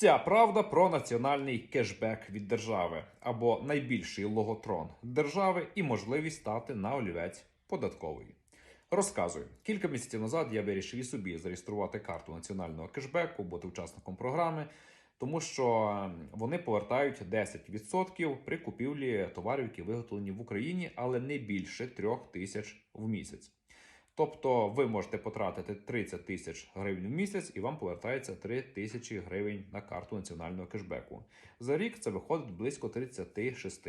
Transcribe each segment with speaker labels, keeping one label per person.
Speaker 1: Вся правда про національний кешбек від держави або найбільший логотрон держави і можливість стати на олівець податкової. Розказую, кілька місяців назад я вирішив і собі зареєструвати карту національного кешбеку, бути учасником програми, тому що ем, вони повертають 10% при купівлі товарів, які виготовлені в Україні, але не більше 3 тисяч в місяць. Тобто ви можете потратити 30 тисяч гривень в місяць, і вам повертається 3 тисячі гривень на карту національного кешбеку. За рік це виходить близько 36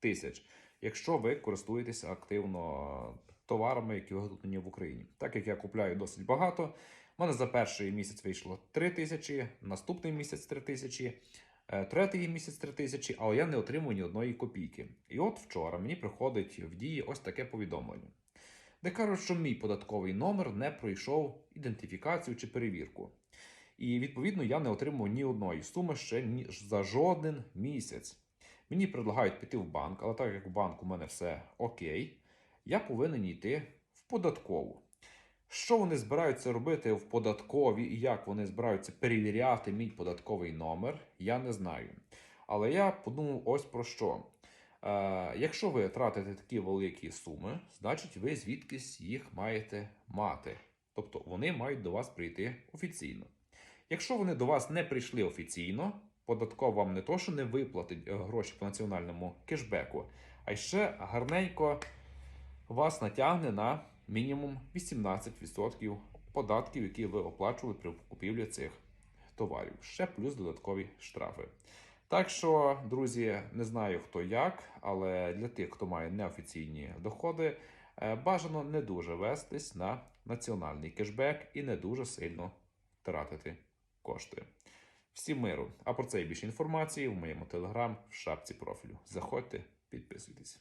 Speaker 1: тисяч, якщо ви користуєтеся активно товарами, які виготовлені в Україні. Так як я купляю досить багато, в мене за перший місяць вийшло 3 тисячі, наступний місяць 3 тисячі. е, Третій місяць 3 тисячі, але я не отримую ні одної копійки. І от вчора мені приходить в дії ось таке повідомлення де кажуть, що мій податковий номер не пройшов ідентифікацію чи перевірку. І відповідно я не отримав ні одної суми ще ні за жоден місяць. Мені предлагають піти в банк, але так як в банку в мене все окей, я повинен йти в податкову. Що вони збираються робити в податковій і як вони збираються перевіряти мій податковий номер, я не знаю. Але я подумав ось про що. Якщо ви тратите такі великі суми, значить ви звідкись їх маєте мати. Тобто вони мають до вас прийти офіційно. Якщо вони до вас не прийшли офіційно, податкова вам не то, що не виплатить е, гроші по національному кешбеку, а ще гарненько вас натягне на мінімум 18% податків, які ви оплачували при купівлі цих товарів. Ще плюс додаткові штрафи. Так що, друзі, не знаю хто як, але для тих, хто має неофіційні доходи, е, бажано не дуже вестись на національний кешбек і не дуже сильно тратити кошти. Всім миру! А про це і більше інформації в моєму телеграм в шапці профілю. Заходьте, підписуйтесь.